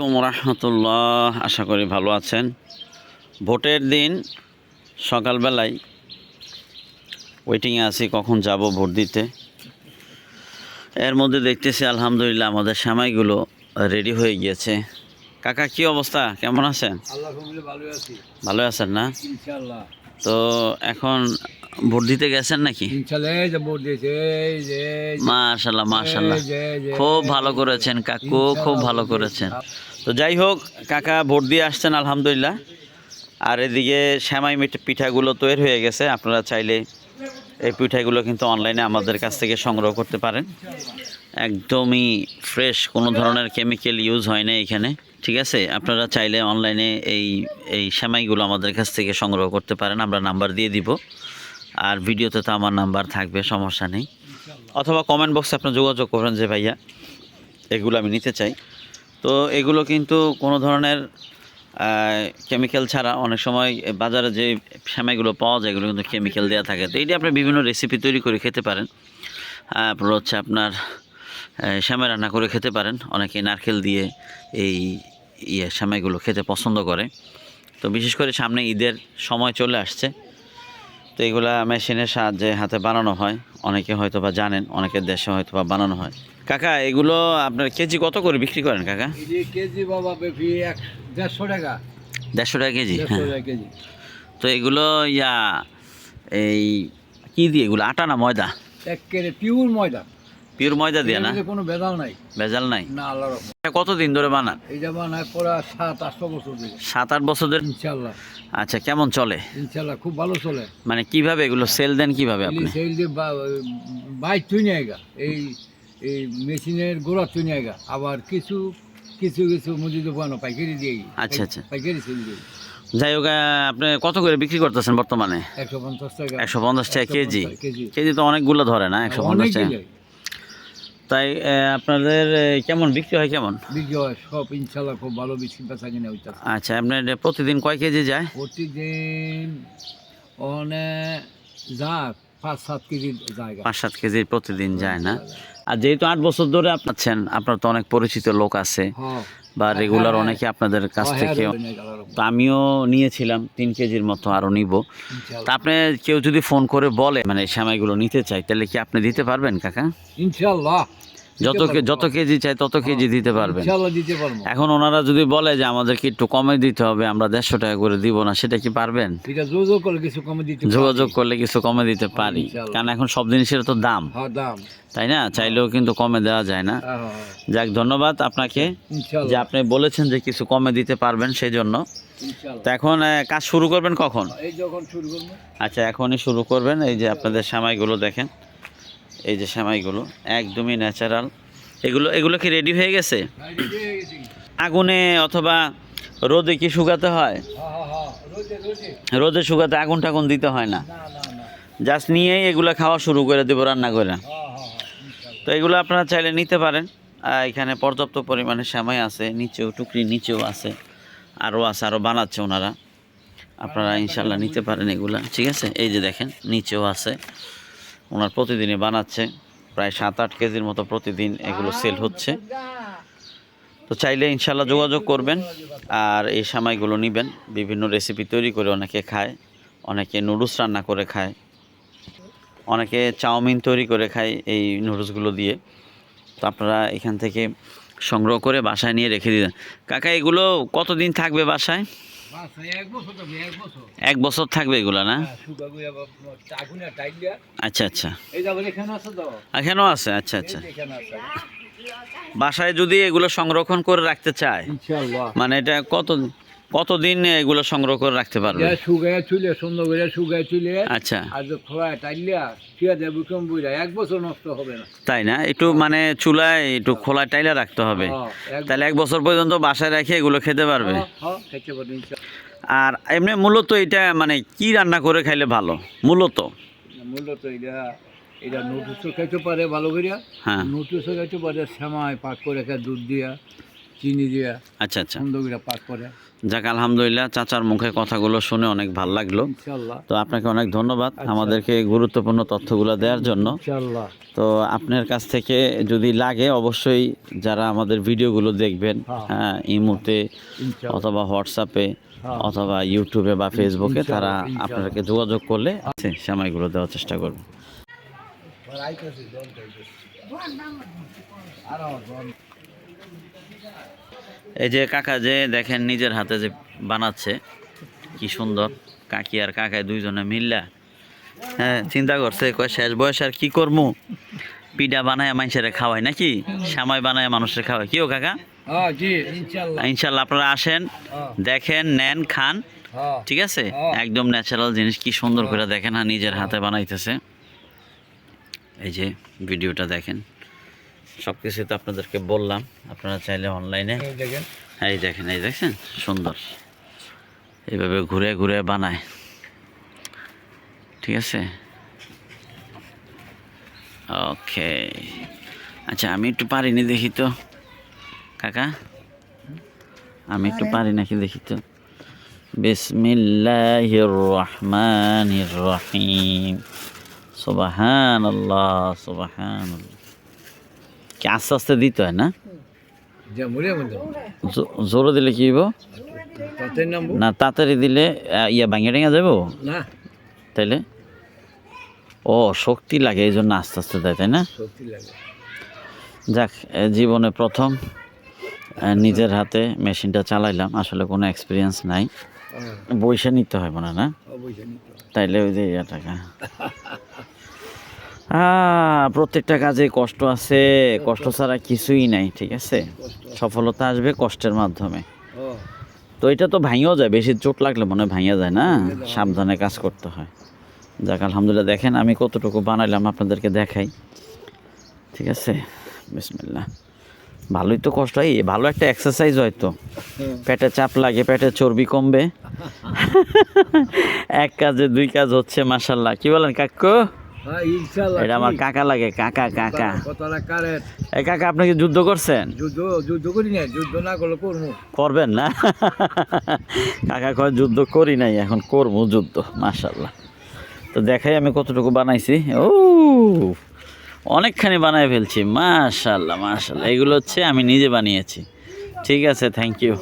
আসসালামু রহমতুল্লাহ। আশা করি ভালো আছেন। ভোটের দিন সকালবেলায় ওয়েটিংয়ে আছি কখন যাব ভোট দিতে। এর মধ্যে দেখতেছি আলহামদুলিল্লাহ আমাদের সামাইগুলো রেডি হয়ে গিয়েছে। কাকা কি অবস্থা? কেমন আছেন? ভালো আছেন না? তো এখন ভোট দিতে গেছেন নাকি? মাশাল্লাহ মাশাল্লাহ খুব ভালো করেছেন কাকু খুব ভালো করেছেন। তো যাই হোক, কাকা ভোট দিয়ে আসছেন, আলহামদুলিল্লাহ। আর এদিকে শ্যামাই পিঠাগুলো তৈরি হয়ে গেছে, আপনারা চাইলে এই পিঠাগুলো কিন্তু অনলাইনে আমাদের কাছ থেকে সংগ্রহ করতে পারেন। একদমই ফ্রেশ কোনো ধরনের কেমিক্যাল ইউজ হয় না এখানে, ঠিক আছে? আপনারা চাইলে অনলাইনে এই এই শ্যামাইগুলো আমাদের কাছ থেকে সংগ্রহ করতে পারেন, আমরা নাম্বার দিয়ে দিব। আর ভিডিওতে তো আমার নাম্বার থাকবে, সমস্যা নেই। অথবা কমেন্ট বক্সে আপনার যোগাযোগ করবেন যে, ভাইয়া, এগুলো আমি নিতে চাই। তো এগুলো কিন্তু কোনো ধরনের কেমিক্যাল ছাড়া অনেক সময় বাজারে যে শ্যামাইগুলো পাওয়া যায়, এগুলো কিন্তু কেমিক্যাল দেওয়া থাকে। তো এটি আপনি বিভিন্ন রেসিপি তৈরি করে খেতে পারেন। তারপর হচ্ছে আপনার শ্যামাই রান্না করে খেতে পারেন। অনেকে নারকেল দিয়ে এই ইয়ে শ্যামাইগুলো খেতে পছন্দ করে। তো বিশেষ করে সামনে ঈদের সময় চলে আসছে। তো এগুলা মেশিনের সাহায্যে হাতে বানানো হয়। অনেকে হয়তো বা জানেন অনেকের দেশে হয়তো বা বানানো হয়। কাকা এগুলো আপনার কেজি কত করে বিক্রি করেন কাকা? কেজি বাবা এক দেড়শো টাকা। দেড়শো টাকা কেজি হ্যাঁ। কেজি। তো এগুলো ইয়া এই কি দিয়ে এগুলো? আটা না ময়দা? একেবারে পিওর ময়দা। পিওর ময়দা দিয়ে না? কোনো ভেজাল নাই। ভেজাল নাই? না আল্লাহ রকম এটা কতদিন ধরে বানান? এইটা বানায় পড়া সাত আটশো বছর ধরে। সাত আট বছর ধরে? ইনশাল্লাহ আচ্ছা কেমন চলে? ইনশাল্লাহ খুব ভালো চলে। মানে কীভাবে এগুলো সেল দেন কীভাবে আপনি? সেই যে বাইক তুই নেয়গা এই এই মেশিনের গোড়া তুই নেয়গা আবার কিছু কিছু কিছু মজুদ বানো পাইকারি দিয়ে আচ্ছা, আচ্ছা। পাইকারি সেল দিয়ে। যাই হোক আপনি কত করে বিক্রি করতেছেন বর্তমানে? একশো পঞ্চাশ টাকা। একশো পঞ্চাশ টাকা কেজি। কেজি। তো অনেকগুলো ধরে না? একশো পঞ্চাশ টাকা। তাই আপনাদের কেমন? বিক্রি হয় কেমন? বিক্রি হয় সব ইনশাল্লাহ খুব ভালো বিক্রি বেচা কিনা হইতাছে। আচ্ছা আপনার প্রতিদিন কয় কেজি যায়? প্রতিদিন অনেক যা পাঁচ সাত কেজি জায়গা। পাঁচ সাত কেজি প্রতিদিন যায় না? আর যেহেতু আট বছর ধরে আপনাচ্ছেন আপনার তো অনেক পরিচিত লোক আছে। হ্যাঁ। বা রেগুলার হ্যাঁ, অনেকে আপনাদের কাছ হ্যাঁ, থেকে হ্যাঁ, হ্যাঁ, হ্যাঁ, তো আমিও নিয়েছিলাম তিন কেজির মতো আরও নিব। তা আপনি কেউ যদি ফোন করে বলে মানে এই সেমাইগুলো নিতে চাই তাহলে কি আপনি দিতে পারবেন কাকা? ইনশাল্লাহ। যত কে- যত কেজি চাই তত কেজি দিতে পারবেন। ইনশাল্লাহ দিতে পারব। এখন ওনারা যদি বলে যে আমাদেরকে একটু কমে দিতে হবে আমরা দেড়শো টাকা করে দিব না সেটা কি পারবেন? এটা যোগাযোগ করলে কিছু কমে দিতে যোগাযোগ করলে কিছু কমে দিতে পারি। কারণ এখন সব জিনিসের তো দাম। হ্যাঁ দাম। তাই না? চাইলেও কিন্তু কমে দেওয়া যায় না। হ্যাঁ, হ্যাঁ, হ্যাঁ। যাক ধন্যবাদ আপনাকে যে আপনি বলেছেন যে কিছু কমে দিতে পারবেন সেই জন্য তো এখন কাজ শুরু করবেন কখন? আচ্ছা এখনই শুরু করবেন। এই যে আপনাদের সেমাইগুলো দেখেন। এই যে সেমাইগুলো একদমই ন্যাচারাল এগুলো এগুলো কি রেডি হয়ে গেছে। আগুনে অথবা রোদে কি শুকাতে হয়। রোদে, শুকাতে আগুন টাগুন দিতে হয় না। জাস্ট নিয়েই এগুলো খাওয়া শুরু করে দেবো রান্না করে। তো এগুলো আপনারা চাইলে নিতে পারেন এখানে পর্যাপ্ত পরিমাণে সেমাই আছে নিচেও টুকরি নিচেও আছে আরও আছে আরও বানাচ্ছে ওনারা আপনারা ইনশাল্লাহ নিতে পারেন এগুলা ঠিক আছে এই যে দেখেন নিচেও আছে ওনার প্রতিদিনই বানাচ্ছে। প্রায় সাত আট কেজির মতো প্রতিদিন এগুলো সেল হচ্ছে। তো চাইলে ইনশাল্লাহ যোগাযোগ করবেন আর এই সামাইগুলো নেবেন। বিভিন্ন রেসিপি তৈরি করে অনেকে খায় অনেকে নুডলস রান্না করে খায় অনেকে চাউমিন তৈরি করে খায় এই নুডলসগুলো দিয়ে। তো আপনারা এখান থেকে সংগ্রহ করে বাসায় নিয়ে রেখে দিলেন কাকা এগুলো কতদিন থাকবে বাসায়? বাস, এক বছর থাকবে এগুলা না? হ্যাঁ। আচ্ছা আচ্ছা। এখানেও আছে আচ্ছা আচ্ছা। বাসায় যদি এগুলো সংরক্ষণ করে রাখতে চায় মানে এটা কত কতদিন এগুলো সংগ্রহ করে রাখতে পারবে? শুকায় চুলে সুন্দর করে শুকায় চুলে আচ্ছা। আর যে খোলায় টাইলিয়া ঠিক দেবো কেমন বুঝা এক বছর নষ্ট হবে না। তাই না? একটু মানে চুলায় একটু খোলা টাইলা রাখতে হবে। হ্যাঁ, তাহলে এক বছর পর্যন্ত বাসায় রেখে এগুলো খেতে পারবে। হ্যাঁ, হ্যাঁ, পারবে। আর এমনি মূলত এটা মানে কি রান্না করে খাইলে ভালো? মূলত? মূলত এটা এটা নোটিশও খাইতে পারে ভালো করিয়া। হ্যাঁ। নোটিশও খাইতে পারে সেমায় পাক করে খায় দুধ দিয়া। চিনি দিয়া আচ্ছা আচ্ছা। সুন্দর পাক করে। যাক আলহামদুলিল্লাহ চাচার মুখে কথাগুলো শুনে অনেক ভালো লাগল। তো আপনাকে অনেক ধন্যবাদ আচ্ছা। আমাদেরকে গুরুত্বপূর্ণ তথ্যগুলো দেওয়ার জন্য। তো আপনার কাছ থেকে যদি লাগে অবশ্যই যারা আমাদের ভিডিওগুলো দেখবেন হ্যাঁ। হ্যাঁ ইমুতে অথবা হোয়াটসঅ্যাপে হ্যাঁ। অথবা ইউটিউবে বা ফেসবুকে তারা। আপনাদেরকে যোগাযোগ করলে আছে সময়গুলো দেওয়ার চেষ্টা করব। এই যে কাকা যে দেখেন নিজের হাতে যে বানাচ্ছে কি সুন্দর। কাকি আর কাকায় দুইজনে মিললা। হ্যাঁ চিন্তা করছে কয় শেষ বয়স আর কি করব পিঠা বানায় মানুষের খাওয়ায় নাকি? সামাই বানায় মানুষের খাওয়ায়। কিও কাকা? হ্যাঁ ইনশাল্লাহ। আপনারা আসেন হ্যাঁ। দেখেন নেন খান। হ্যাঁ। ঠিক আছে। একদম ন্যাচারাল জিনিস কি সুন্দর করে দেখেন আর নিজের হাতে বানাইতেছে। এই যে ভিডিওটা দেখেন। সব কিছু তো আপনাদেরকে বললাম। আপনারা চাইলে অনলাইনে এই দেখেন। এই দেখেন এই দেখছেন সুন্দর। এইভাবে ঘুরে ঘুরে বানায়। ঠিক আছে? ওকে আচ্ছা আমি একটু পারিনি দেখি তো। কাকা? আমি একটু পারি নাকি দেখি তো। বিসমিল্লাহির রহমানির রহিম। সুবাহান আল্লাহ সুবাহান কি আস্তে আস্তে দিতে হয় না? জোরে দিলে কি হইব? না তাড়াতাড়ি দিলে ইয়া ভাঙে টেঙে যাব না। তাইলে? ও শক্তি লাগে এই জন্য আস্তে আস্তে দেয় তাই না? যাক জীবনে প্রথম নিজের হাতে মেশিনটা চালাইলাম আসলে কোনো এক্সপিরিয়েন্স নাই। হ্যাঁ। বইসা নিতে হয় মনে না। তাইলে ওই যে ইয়া টাকা প্রত্যেকটা কাজে কষ্ট আছে। কষ্ট ছাড়া কিছুই নাই, ঠিক আছে? সফলতা আসবে কষ্টের মাধ্যমে। তো এটা তো ভাঙিও যায়, বেশি চোট লাগলে মনে হয় ভাঙিয়া যায় না? সাবধানে কাজ করতে হয়। যাক, আলহামদুলিল্লাহ, দেখেন আমি কতটুকু বানাইলাম, আপনাদেরকে দেখাই। ঠিক আছে? বিসমিল্লাহ। ভালোই তো কষ্ট হয় ভালো একটা এক্সারসাইজ হয় তো পেটে চাপ লাগে, পেটে চর্বি কমবে। এক কাজে দুই কাজ হচ্ছে মাসাল্লাহ কি বলেন কাকু? এটা আমার কাকা লাগে কাকা কাকা। এই কাকা আপনি কি যুদ্ধ করছেন? যুদ্ধ যুদ্ধ করি না যুদ্ধ না করলে করব করবেন না? কাকা কয় যুদ্ধ করি নাই এখন করব যুদ্ধ মাশাল্লাহ তো দেখাই আমি কতটুকু বানাইছি। ও অনেকখানি বানাই ফেলছি মাশাল্লাহ মাশাল্লাহ এগুলো হচ্ছে আমি নিজে বানিয়েছি। ঠিক আছে থ্যাংক ইউ